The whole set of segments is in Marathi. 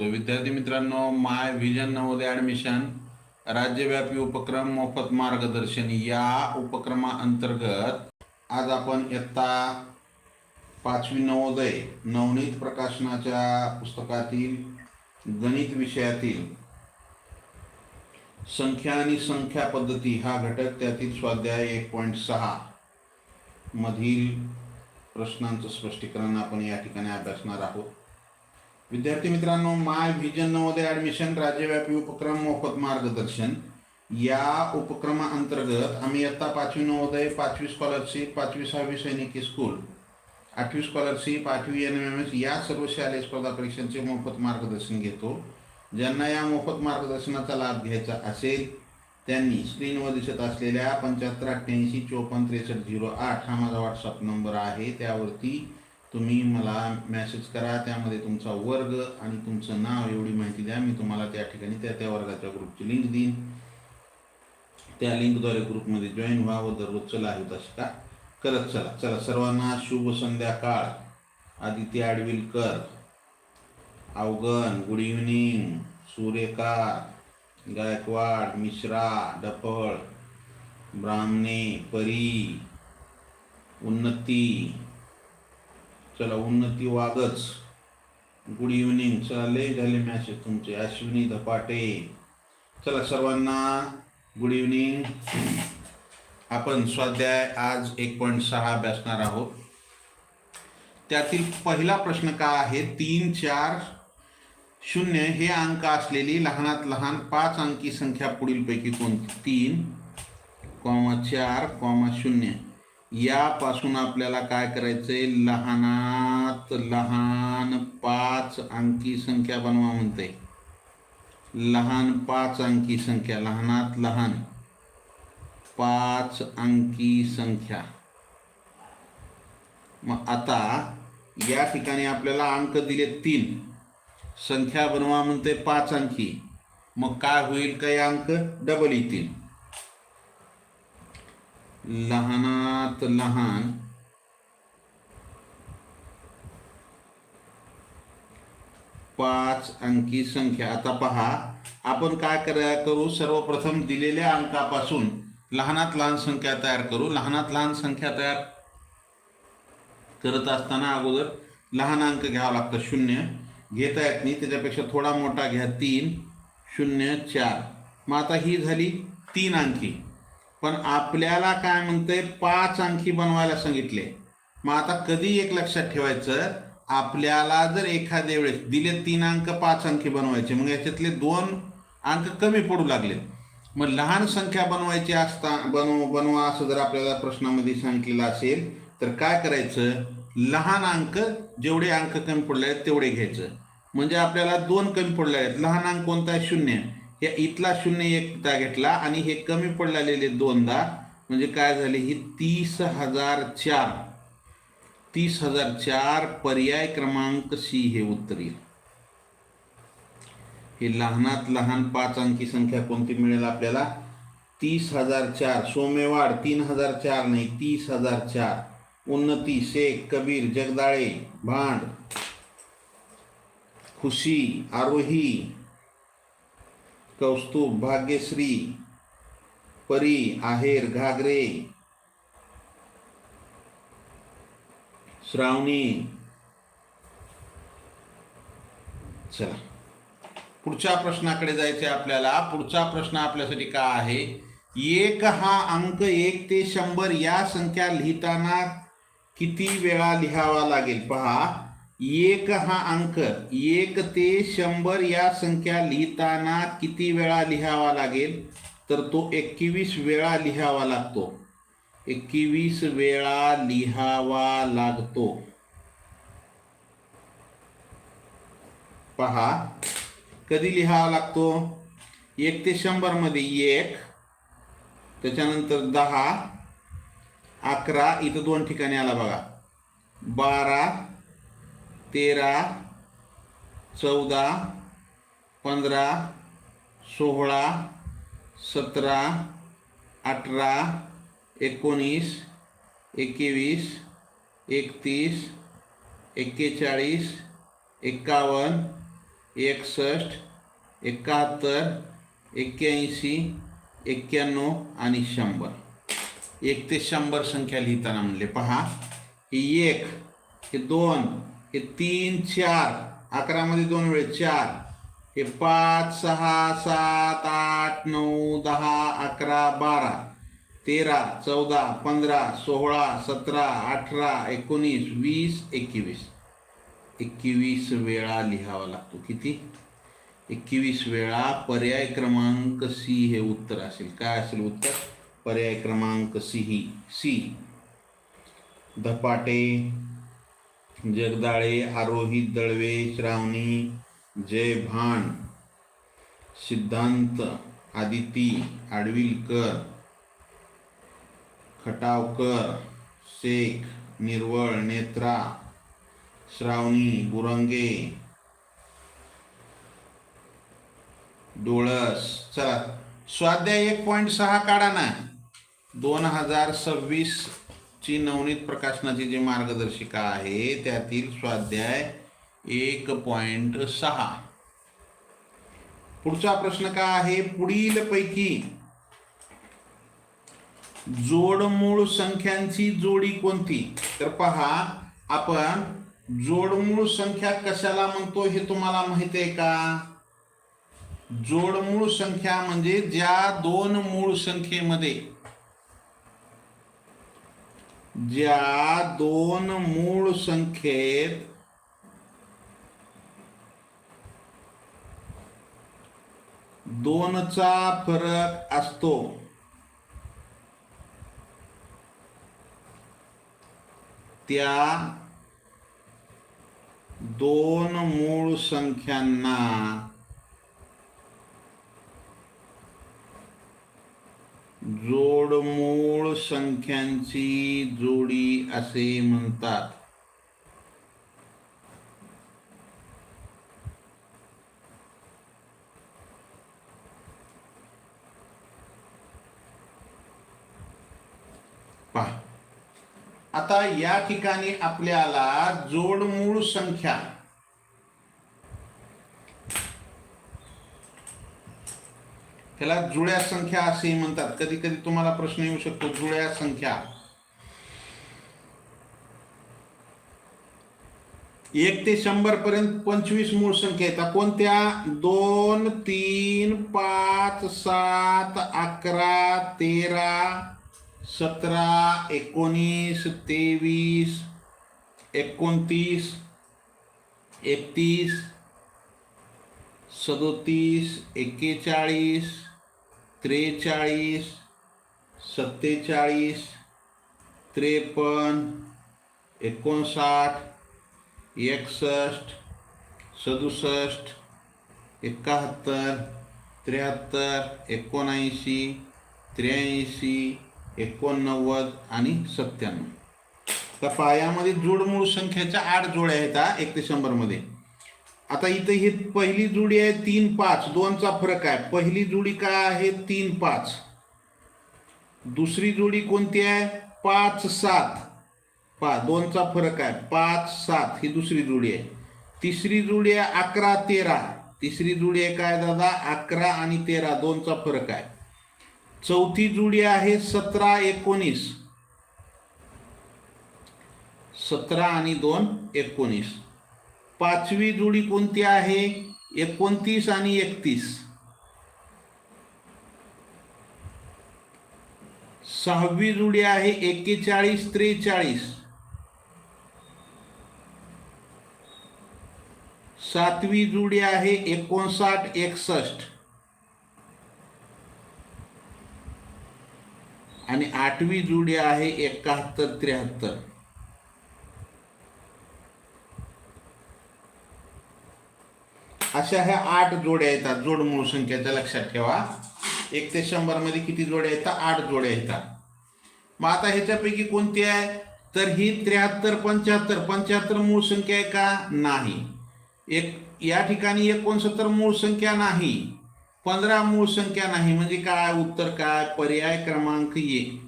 तो विद्यार्थी मित्रांनो माय व्हिजन नवोदय ॲडमिशन राज्यव्यापी उपक्रम मोफत मार्गदर्शन या उपक्रमाअंतर्गत आज आपण इयत्ता पाचवी नवोदय नवनीत प्रकाशनाच्या पुस्तकातील गणित विषयातील संख्या आणि संख्या पद्धती हा घटक त्यातील स्वाध्याय एक पॉईंट सहा मधील प्रश्नांचं स्पष्टीकरण आपण या ठिकाणी अभ्यासणार आहोत. विद्यार्थी मित्रांनो माय व्हिजन नवोदय ॲडमिशन राज्यव्यापी उपक्रम मोफत मार्गदर्शन. या उपक्रमाअंतर्गत आम्ही इयत्ता पाचवी नवोदय पाचवी स्कॉलरशिप पाचवी सहावी सैनिकी स्कूल आठवी स्कॉलरशिप आठवी एन एम एम एस या सर्व शालेय स्पर्धा परीक्षांचे मोफत मार्गदर्शन घेतो. ज्यांना या मोफत मार्गदर्शनाचा लाभ घ्यायचा असेल त्यांनी स्क्रीनवर दिसत असलेल्या पंच्याहत्तर अठ्ठ्याऐंशी चोपन्न त्रेसष्ट झिरो आठ हा माझा व्हॉट्सअप नंबर आहे. त्यावरती तुम्ही मला मॅसेज करा त्यामध्ये तुमचा वर्ग आणि तुमचं नाव एवढी माहिती द्या. मी तुम्हाला त्या ठिकाणी त्या त्या वर्गाच्या ग्रुपची लिंक देईन. त्या लिंकद्वारे ग्रुपमध्ये जॉईन व्हा व दररोज आहे तसे का? करत चला. चला. सर्वांना शुभ संध्याकाळ. आदित्य आडविलकर. अवगण गुड इव्हनिंग सूर्यकार गायकवाड मिश्रा डफळ ब्राह्मणे परी उन्नती चला उन्नती वागच. गुड इव्हनिंग चला लय झाले मॅसेज तुमचे. अश्विनी धपाटे. चला सर्वांना गुड इव्हनिंग आपण स्वाध्याय आज एक पॉईंट सहा अभ्यासणार आहोत. त्यातील पहिला प्रश्न काय आहे? तीन चार शून्य हे अंक असलेली लहानात लहान पाच अंकी संख्या पुढीलपैकी कोणती? तीन कॉमा चार कॉमा शून्य. यापासून आपल्याला काय करायचंय? लहानात लहान पाच अंकी संख्या बनवा म्हणते. लहान पाच अंकी संख्या लहानात लहान पाच अंकी संख्या. मग आता या ठिकाणी आपल्याला अंक दिले तीन. संख्या बनवा म्हणते पाच अंकी. मग काय होईल? काही अंक? डबल येतील e लहानात लहान. पाच अंकी संख्या. आता पहा आपण काय करा करू? सर्वप्रथम दिलेल्या अंकापासून लहानात लहान संख्या तयार करू. लहानात लहान संख्या तयार करत असताना अगोदर लहान अंक घ्यावा लागतं शून्य. घेता येत नाही त्याच्यापेक्षा थोडा मोठा घ्या तीन. शून्य चार. मग आता ही झाली तीन अंकी. पण आपल्याला काय म्हणते पाच अंकी बनवायला सांगितले. मग आता कधी एक लक्षात ठेवायचं आपल्याला जर एखाद्या वेळेस दिले तीन अंक पाच अंकी बनवायचे मग याच्यातले दोन अंक कमी पडू लागले. मग लहान संख्या बनवायची असता बनव बनवा असं जर आपल्याला प्रश्नामध्ये सांगितलेलं असेल तर काय करायचं? लहान अंक जेवढे अंक कमी पडले आहेत तेवढे घ्यायचं. म्हणजे आपल्याला दोन कमी पडले आहेत. लहान अंक कोणता आहे? शून्य. या इथला शून्य एकदा घेतला आणि हे कमी पडलेले दोनदा म्हणजे काय झाले ही तीस हजार चार. तीस हजार चार पर्याय क्रमांक सी हे उत्तर येईल. हे लहानात लहान पाच अंकी संख्या कोणती मिळेल आपल्याला? तीस हजार चार. सोमेवाड तीन हजार चार नाही तीस हजार चार. उन्नती शेख कबीर जगदाळे भांड. खुशी आरोही कौस्तुभ भाग्यश्री परी आहेर घागरे श्रावणी. चला. पुढच्या प्रश्नाकडे जायचे आपल्याला. पुढचा प्रश्न आपल्यासाठी का आहे? एक हा अंक एक ते शंभर या संख्या लिहिताना किती वेळा लिहावा लागेल? पहा. एक हा अंक एक ते शंभर या संख्या लिहिताना किती वेळा लिहावा लागेल? तर तो एकवीस वेळा लिहावा लागतो. एकवीस वेळा लिहावा लागतो. पहा कधी लिहावा लागतो? एक ते शंभरमध्ये एक त्याच्यानंतर दहा अकरा इथं दोन ठिकाणी आला बघा. बारा तेरा चौदा पंधरा सोळा सतरा अठरा एकोणीस एकवीस एकतीस एक्केचाळीस एक्कावन्न एकसष्ट एकाहत्तर एक्क्याऐंशी एक्क्याण्णव आणि शंभर. एक ते शंभर संख्या लिहिताना म्हणले पहा ही एक हे दोन हे तीन चार अकरामध्ये दोन वेळ चार. हे पाच सहा सात आठ नऊ दहा अकरा बारा. तेरा चौदा पंधरा सोळा सतरा अठरा एकोणीस वीस एकवीस. एकवीस वेळा लिहावा लागतो. किती? एकवीस वेळा पर्याय क्रमांक सी हे उत्तर असेल. काय असेल उत्तर? पर्याय क्रमांक सी ही. सी. धपाटे. जगदाळे आरोही दळवे श्रावणी जय भान सिद्धांत आदिती आडविलकर खटावकर शेख निर्वळ नेत्रा श्रावणी बुरंगे डोळस. चला स्वाध्याय एक पॉईंट सहा काढा ना. दोन हजार सव्वीस ची नवनीत प्रकाशनाची जी मार्गदर्शिका आहे त्यातील स्वाध्याय एक पॉइंट सहा. पुढचा प्रश्न काय आहे? पुढील पैकी जोडमूळ संख्यांची जोडी कोणती? तर पहा आपण जोडमूळ संख्या कशाला म्हणतो हे तुम्हाला माहिती आहे का? जोडमूळ संख्या म्हणजे ज्या दोन मूळ संख्येमध्ये ज्या दोन मूळ संख्येत दोनचा फरक असतो. त्या दोन मूळ संख्यांना जोडमूळ संख्यांची जोडी असे म्हणतात. आता या ठिकाणी आपल्याला जोडमूळ संख्या त्याला जुळ्या संख्या असेही म्हणतात. कधी कधी तुम्हाला प्रश्न येऊ शकतो जुळ्या संख्या. एक ते शंभर पर्यंत पंचवीस मूळ संख्या आहेत. कोणत्या? दोन तीन पाच सात अकरा तेरा सतरा एकोणीस तेवीस एकोणतीस एकतीस सदोतीस एक्केचाळीस त्रेचाळीस सत्तेचाळीस त्रेपन्न एकोणसाठ एकसष्ट सदुसष्ट एकाहत्तर त्र्याहत्तर एकोणऐंशी त्र्याऐंशी एकोणनव्वद आणि सत्त्याण्णव. तर पायामध्ये जोडमूळ संख्येच्या आठ जोड्या आहेत हा एक ते शंभरमध्ये आता इथं ही पहिली जुडी आहे तीन पाच. दोनचा फरक आहे. पहिली जुडी काय आहे? तीन पाच. दुसरी जोडी कोणती आहे? पाच सात. पा दोनचा फरक आहे. पाच सात ही दुसरी जोडी आहे. तिसरी जोडी आहे अकरा तेरा. तिसरी जोडी आहे काय दादा? अकरा आणि तेरा. दोनचा फरक आहे. चौथी जोडी आहे सतरा एकोणीस. सतरा आणि दोन एकोणीस. पाचवी जोडी कोणती आहे? एकोणतीस आणि एकतीस. सहावी जोडी आहे एक्केचाळीस त्रेचाळीस. सातवी जोडी आहे एकोणसाठ एकसष्ट. आणि आठवी जोडी आहे एकाहत्तर त्र्याहत्तर. अशा ह्या आठ जोड्या येतात जोडमूळ संख्याच्या लक्षात ठेवा. एक ते शंभरमध्ये किती जोड्या येतात आठ जोड्या येतात. मग आता ह्याच्यापैकी कोणती आहे? तर ही त्र्याहत्तर पंच्याहत्तर. पंच्याहत्तर मूळ संख्या आहे का? नाही. एक या ठिकाणी एकोणसत्तर मूळ संख्या नाही. पंधरा मूळ संख्या नाही. म्हणजे काय? उत्तर काय? पर्याय क्रमांक ये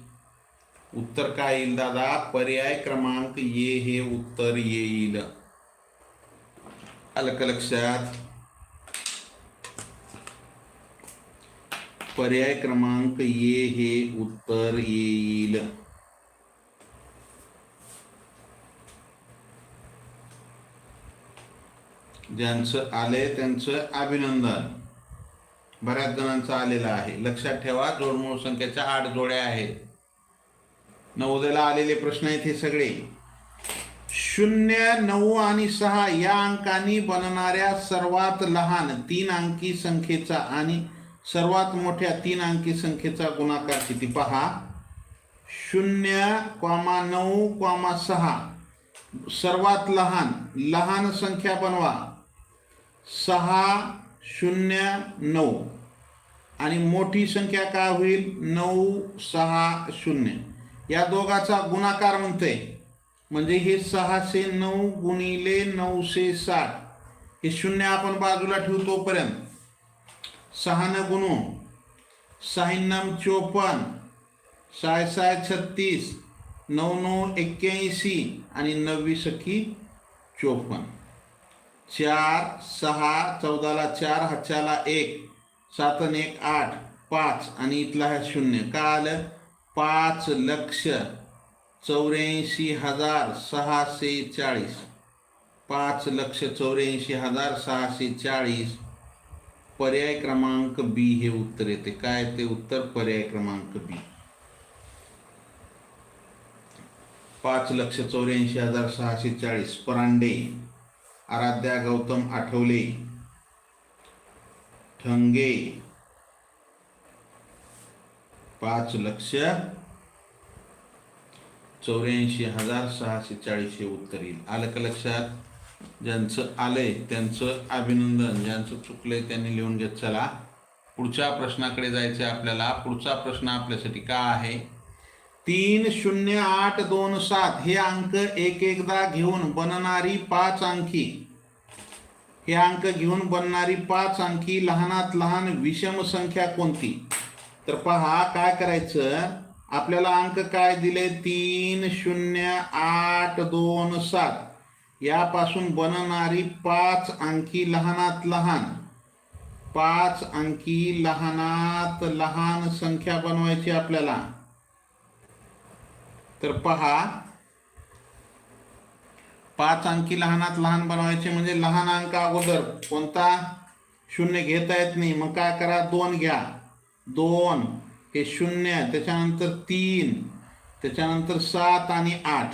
उत्तर काय येईल दादा? पर्याय क्रमांक ये हे उत्तर येईल. अलक लक्षात पर्याय क्रमांक ये हे उत्तर येईल. ज्यांचं आलंय त्यांचं अभिनंदन. बऱ्याच जणांचं आलेलं आहे. लक्षात ठेवा जोडमूळ संख्येच्या आठ जोड्या आहेत. नवोदयाला आलेले प्रश्न आहेत हे सगळे. शून्य नऊ आणि सहा या अंकांनी बनणाऱ्या सर्वात लहान तीन अंकी संख्येचा आणि सर्वात मोठ्या तीन अंकी संख्येचा गुणाकार किती? पहा. शून्य क्वामा नऊ क्वामा सहा. सर्वात लहान. लहान संख्या बनवा. सहा शून्य नऊ. आणि मोठी संख्या काय होईल? नऊ सहा शून्य. या दोघाचा गुणाकार म्हणते म्हणजे हे सहाशे नऊ गुणिले नऊशे साठ. हे शून्य आपण बाजूला ठेवू तोपर्यंत. सहानं गुणू सहाण्णव चोपन्न साय साय छत्तीस नऊ नऊ एक्क्याऐंशी आणि नववी सखी चोपन्न. चार सहा चौदाला चार हच्याला एक सातन एक आठ पाच आणि इथला हा शून्य. का आलं? पाच लक्ष चौऱ्याऐंशी हजार सहाशे चाळीस. पाच लक्ष चौऱ्याऐंशी हजार सहाशे चाळीस. पर्याय क्रमांक बी हे उत्तर येते. काय ते उत्तर? पर्याय क्रमांक बी पाच लक्ष चौऱ्याऐंशी हजार सहाशे चाळीस. परांडे आराध्या गौतम आठवले ठंगे. पाच लक्ष चौऱ्याऐंशी हजार सहाशे चाळीस हे उत्तर येईल. आलं का लक्षात? ज्यांचं आलंय त्यांचं अभिनंदन ज्यांचं चुकलंय त्यांनी लिहून घेत चला. पुढच्या प्रश्नाकडे जायचं आपल्याला. पुढचा प्रश्न आपल्यासाठी का आहे? तीन शून्य आठ दोन सात. हे अंक एक एकदा घेऊन बनणारी पाच अंकी. हे अंक घेऊन बनणारी पाच अंकी लहानात लहान विषम संख्या कोणती? तर पहा काय करायचं? आपल्याला अंक काय दिले? तीन शून्य आठ दोन सात. यापासून बनणारी पाच अंकी लहानात लहान. पाच अंकी लहानात लहान संख्या बनवायची आपल्याला. तर पहा. पाच अंकी लहानात लहान बनवायचे म्हणजे लहान अंक अगोदर कोणता? शून्य घेता येत नाही. मग काय करा? दोन घ्या. दोन हे शून्य. त्याच्यानंतर तीन. त्याच्यानंतर सात आणि आठ.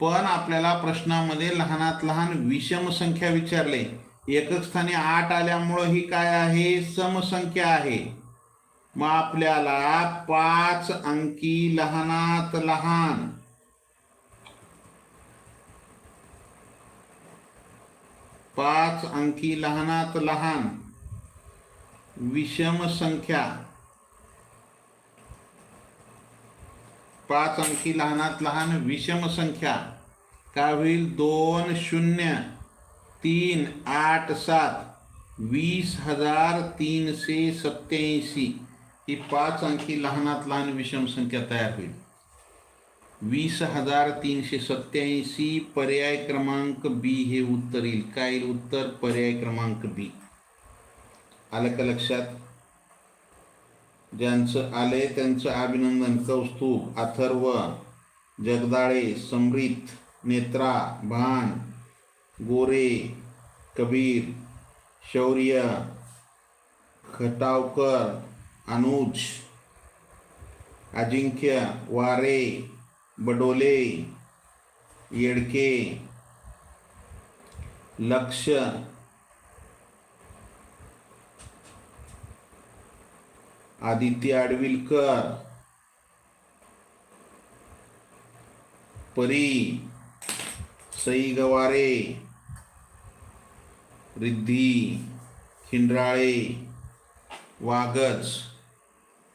पण आपल्याला प्रश्नामध्ये लहानात लहान विषम संख्या विचारले. एकक स्थानी आठ आल्यामुळं ही काय आहे? समसंख्या आहे. मग आपल्याला पाच अंकी लहानात लहान. पाच अंकी लहानात लहान. विषम संख्या. पाच अंकी लहानात लहान, विषम संख्या. काय होईल दोन, शून्य, तीन, आठ, सात, वीस हज़ार तीनशे सत्याऐंशी ही पाच अंकी लहानात लहान, विषम संख्या तयार होईल. वीस हज़ार तीनशे सत्याऐंशी पर्याय क्रमांक बी हे उत्तर येईल. काय उत्तर? पर्याय क्रमांक बी आलं का लक्षात? ज्यांचं आले त्यांचं अभिनंदन कौस्तुभ अथर्व जगदाळे समृत नेत्रा भान गोरे कबीर शौर्य खटावकर अनुज अजिंक्य वारे बडोले येडके लक्ष आदित्य आडविलकर परी सई गवारे रिद्धी खिंड्राळे वागच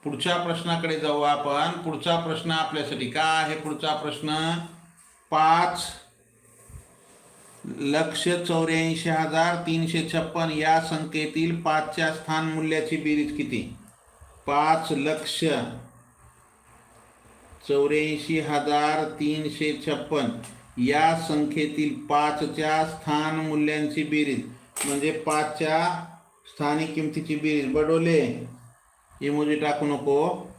पुढच्या प्रश्नाकडे जाऊ आपण. पुढचा प्रश्न आपल्यासाठी काय आहे? पुढचा प्रश्न पाच. लक्ष चौऱ्याऐंशी हजार तीनशे छप्पन या संख्येतील पाचच्या स्थान मूल्याची बेरीज किती? पाच लक्ष. चौऱ्याऐंशी हजार तीनशे छप्पन. या संख्येतील पाचच्या स्थान मूल्यांची बेरीज. म्हणजे पाचच्या स्थानिक किमतीची बेरीज. बडोले इमोजी टाकू नको.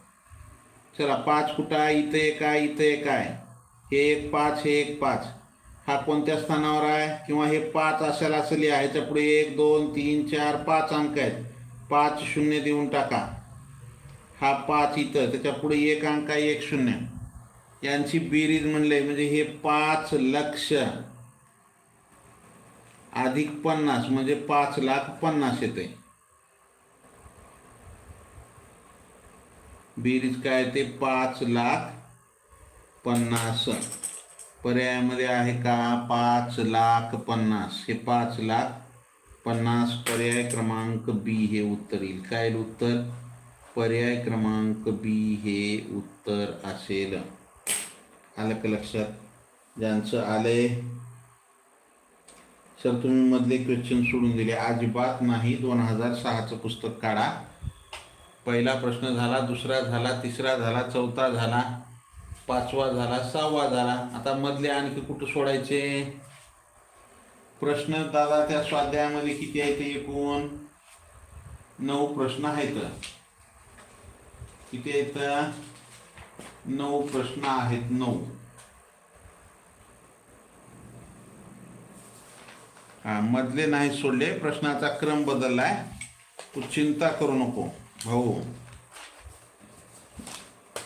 चला पाच कुठं आहे? इथं एक आहे इथं एक आहे. हे एक पाच हे एक पाच. हा कोणत्या स्थानावर आहे? किंवा हे पाच असेल असं आहे ह्याच्या पुढे एक दोन तीन चार पाच अंक आहेत. पाच शून्य देऊन टाका. हा पाच इथं त्याच्या पुढे एक अंक आहे एक शून्य. यांची बेरीज म्हणले म्हणजे हे पाच लक्ष. अधिक पन्नास म्हणजे पाच लाख पन्नास येते बेरीज काय ते? पाच लाख पन्नास. पर्यायामध्ये आहे का? पाच लाख पन्नास. हे पाच लाख पन्नास पर्याय क्रमांक बी हे उत्तर येईल. काय उत्तर? पर्याय क्रमांक बी हे उत्तर असेल. आलं का लक्षात? ज्यांचं आलंय. सर तुम्ही मधले क्वेश्चन सोडून दिले. अजिबात नाही. दोन हजार सहाचं पुस्तक काढा. पहिला प्रश्न झाला दुसरा झाला तिसरा झाला चौथा झाला पाचवा झाला सहावा झाला. आता मधले आणखी कुठं सोडायचे? प्रश्न दादा त्या स्वाध्यायामध्ये किती आहे ते एकूण? नऊ प्रश्न आहेत. किती आहेत नऊ प्रश्न आहेत नऊ. हा मधले नाही सोडले प्रश्नाचा क्रम बदललाय. तू चिंता करू नको. भाऊ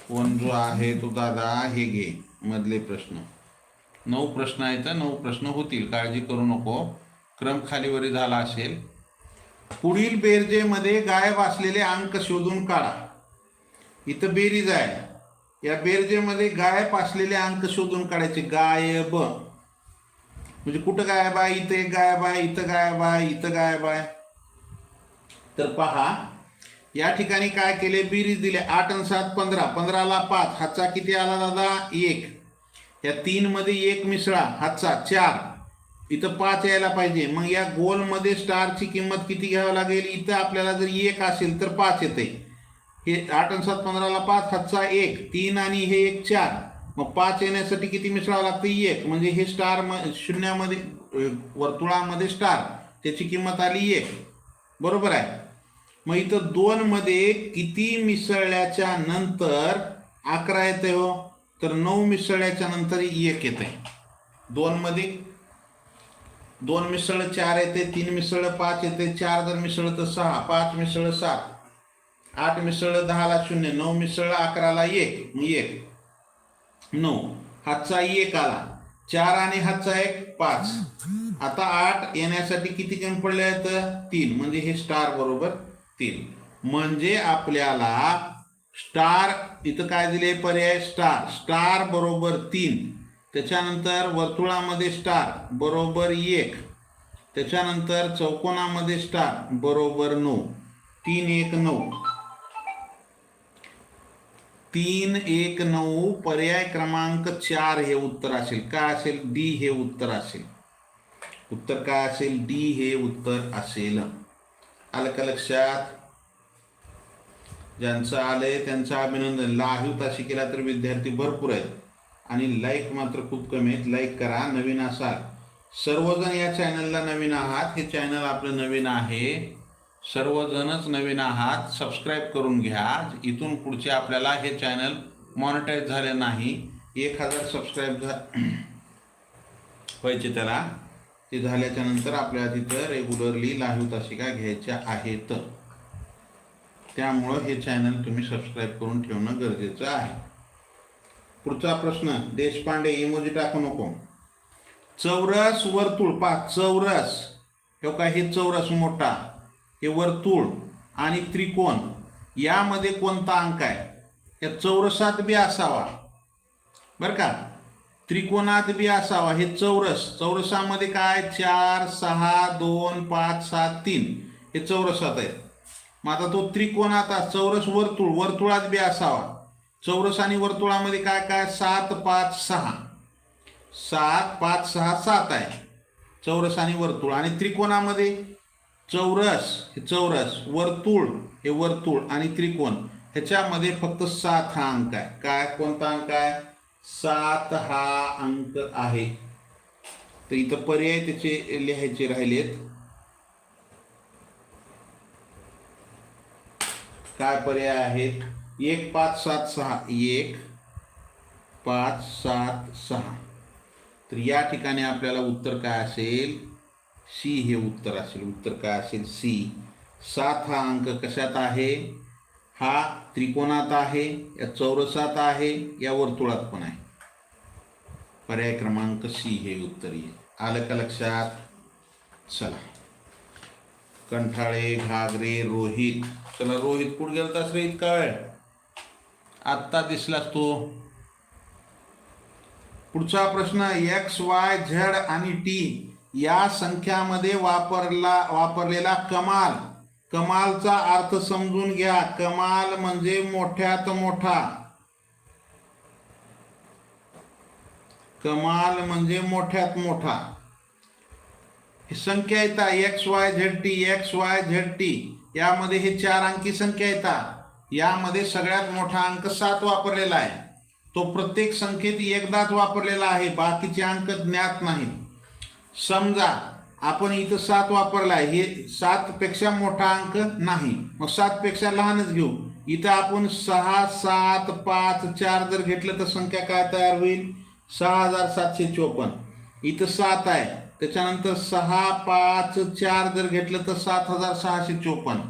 कोण जो आहे तो दादा हे घे मधले प्रश्न. नऊ प्रश्न आहेत तर नऊ प्रश्न होतील काळजी करू नको. क्रम खालीवरी झाला असेल. पुढील बेरजेमध्ये गायब असलेले अंक शोधून काढा. इथं बेरीज आहे. या बेरजेमध्ये गायब असलेले अंक शोधून काढायचे. गायब. म्हणजे कुठं गायब आहे? इथं एक गायब आहे इथं गायब आहे इथं गायब आहे. तर पहा या ठिकाणी काय केले? बेरीज दिले. आठ आणि सात पंधरा. पंधराला पाच. हातचा किती आला दादा? एक. या तीन मध्ये एक मिसळा. हातचा चार. इथं पाच यायला पाहिजे. मग या गोलमध्ये स्टारची किंमत किती घ्यावी लागेल? इथं आपल्याला जर एक असेल तर पाच येते हे आठ आणि सात पंधराला पाच हातचा एक. तीन आणि हे एक चार. मग पाच येण्यासाठी किती मिसळावं लागतं? एक. म्हणजे हे स्टार म शून्यामध्ये वर्तुळामध्ये स्टार. त्याची किंमत आली एक. बरोबर आहे? मग इथं दोनमध्ये किती मिसळल्याच्या नंतर अकरा येते हो? तर नऊ मिसळल्याच्या नंतर एक येते दोनमध्ये दोन मिसळ चार येते तीन मिसळ पाच येते चार जर मिसळ तर सहा पाच मिसळ सात. आठ मिसळ दहाला शून्य. नऊ मिसळ अकराला एक. एक. नऊ. हातचा एक आला. चार आणि हातचा एक पाच. आता आठ येण्यासाठी किती कमी पडले आहेत? तीन. म्हणजे हे स्टार बरोबर तीन. म्हणजे आपल्याला स्टार इथं काय दिले? पर्याय स्टार. स्टार बरोबर तीन. त्याच्यानंतर वर्तुळामध्ये स्टार बरोबर एक. त्याच्यानंतर चौकोनामध्ये स्टार बरोबर नऊ. तीन एक नऊ. तीन एक नऊ पर्याय क्रमांक चार हे उत्तर असेल. काय असेल? डी हे उत्तर असेल. उत्तर काय असेल? डी हे उत्तर असेल. आलं का लक्षात? ज्यांचं आलंय त्यांचं अभिनंदन. लाईव्ह ताशी केला तर विद्यार्थी भरपूर आहेत. आणि लाईक मात्र खूप कमी आहेत. लाईक करा नवीन असाल. सर्वजण या चॅनलला नवीन आहात. हे चॅनल आपलं नवीन आहे. सर्वजणच नवीन आहात सबस्क्राईब करून घ्या. इथून पुढचे आपल्याला हे चॅनल मॉनिटाईज झाले नाही. एक हजार सबस्क्राईब झा व्हायचे त्याला. ते झाल्याच्यानंतर आपल्याला तिथं रेग्युलरली लाईव्ह तासिका घ्यायच्या आहेत. त्यामुळं हे चॅनल तुम्ही सबस्क्राईब करून ठेवणं गरजेचं आहे. पुढचा प्रश्न देशपांडे इमोजी टाकू नको. चौरस वर्तुळ पा चौरस. हे का हे चौरस मोठा. हे वर्तुळ आणि त्रिकोण यामध्ये कोणता अंक आहे? या चौरसात बी असावा. बरं का? त्रिकोणात बी असावा. हे चौरस चौरसामध्ये काय चार सहा दोन पाच सात तीन. हे चौरसात आहे. मग आता तो त्रिकोणात चौरस वर्तुळ वर्तुळात बी असावा. चौरस आणि वर्तुळामध्ये काय काय? सात पाच सहा. सात पाच सहा सात आहे. चौरस आणि वर्तुळ. आणि त्रिकोणामध्ये? चौरस हे चौरस वर्तुळ हे वर्तुळ आणि त्रिकोण ह्याच्यामध्ये फक्त सात हा अंक आहे. काय कोणता अंक आहे? सात हा अंक आहे. तर इथं पर्याय त्याचे लिहायचे राहिलेत. काय पर्याय आहेत? एक पाच सात सहा. एक पाच सात सहा. तर या ठिकाणी आपल्याला उत्तर काय असेल? सी हे उत्तर असेल. उत्तर काय असेल? सी. सात हा अंक कशात आहे? हा त्रिकोणात आहे या चौरसात आहे या वर्तुळात पण आहे. पर्याय क्रमांक सी हे उत्तर येईल. आलं का लक्षात? चला. कंठाळे घागरे रोहित. चला रोहित कुठं गेलतास रे इतका वेळ आत्ता दिसलास तो. पुढचा प्रश्न एक्स वाय झेड आणि टी. या संख्यामध्ये वापरला वापरलेला कमाल. कमालचा अर्थ समजून घ्या. कमाल म्हणजे मोठ्यात मोठा. कमाल म्हणजे मोठ्यात मोठा. ही संख्या येतात X Y Z T X Y Z T यामध्ये हे चार अंकी संख्या येतात यामध्ये सगळ्यात मोठा अंक सात वापरलेला आहे. तो प्रत्येक संख्येत एकदाच वापरलेला आहे. बाकीचे अंक ज्ञात नाहीत समजा आपण इथं सात वापरला आहे हे सात पेक्षा मोठा अंक नाही. मग सात पेक्षा लहानच घेऊ. इथं आपण सहा सात पाच चार जर घेतलं तर संख्या काय तयार होईल? सहा हजार सातशे चोपन्न. इथं सात आहे. त्याच्यानंतर सहा पाच चार जर घेतलं तर सात हजार सहाशे चोपन्न.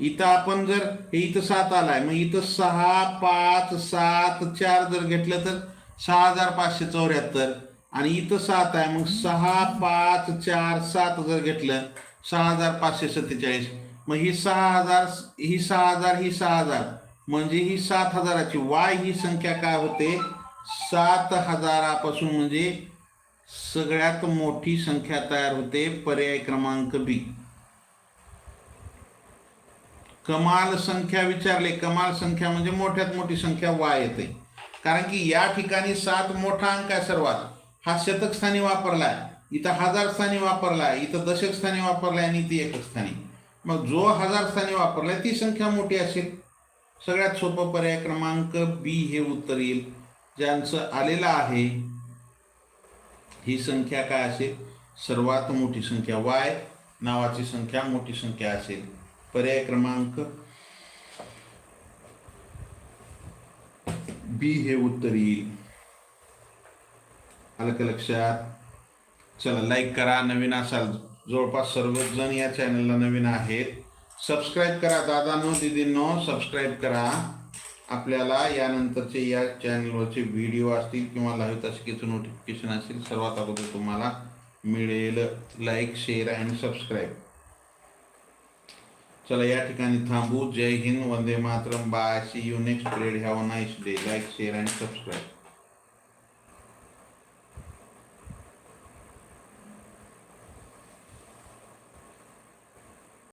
इथं आपण जर हे इथं सात आलाय. मग इथं सहा पाच सात चार जर घेतलं तर सहा हजार पाचशे चौऱ्याहत्तर. आणि इथं सात आहे. मग सहा पाच चार सात जर घेतलं सहा हजार पाचशे सत्तेचाळीस. मग ही सहा हजार ही सहा हजार ही सहा हजार. म्हणजे ही सात हजाराची वाय ही संख्या काय होते? सात हजारापासून म्हणजे सगळ्यात मोठी संख्या तयार होते पर्याय क्रमांक बी. कमाल संख्या विचारले. कमाल संख्या म्हणजे मोठ्यात मोठी संख्या वाय येते. कारण की या ठिकाणी सात मोठा अंक आहे सर्वात. हा शतक स्थानी वापरलाय इथं हजार स्थानी वापरलाय इथं दशक स्थानी वापरलाय आणि ती एकक स्थानी मग जो हजार स्थानी वापरलाय ती संख्या मोठी असेल. सगळ्यात सोपं पर्याय क्रमांक बी हे उत्तर येईल. ज्यांचं आलेलं आहे ही संख्या काय असेल? सर्वात मोठी संख्या वाय नावाची संख्या मोठी संख्या असेल. पर्याय क्रमांक बी हे उत्तर येईल. आलं का लक्षात चला लाईक करा. नवीन असाल जवळपास सर्वजण या चॅनलला नवीन आहेत. सबस्क्राईब करा दादांनो दिदींनो. सबस्क्राईब करा. आपल्याला यानंतरचे या चॅनलवरचे व्हिडिओ असतील किंवा लाईव्ह तासिकेचं नोटिफिकेशन असेल सर्वात अगोदर तुम्हाला मिळेल. लाईक शेअर अँड सबस्क्राईब चला या ठिकाणी थांबू. जय हिंद वंदे Mataram. Bye see you next period have a nice day like share and subscribe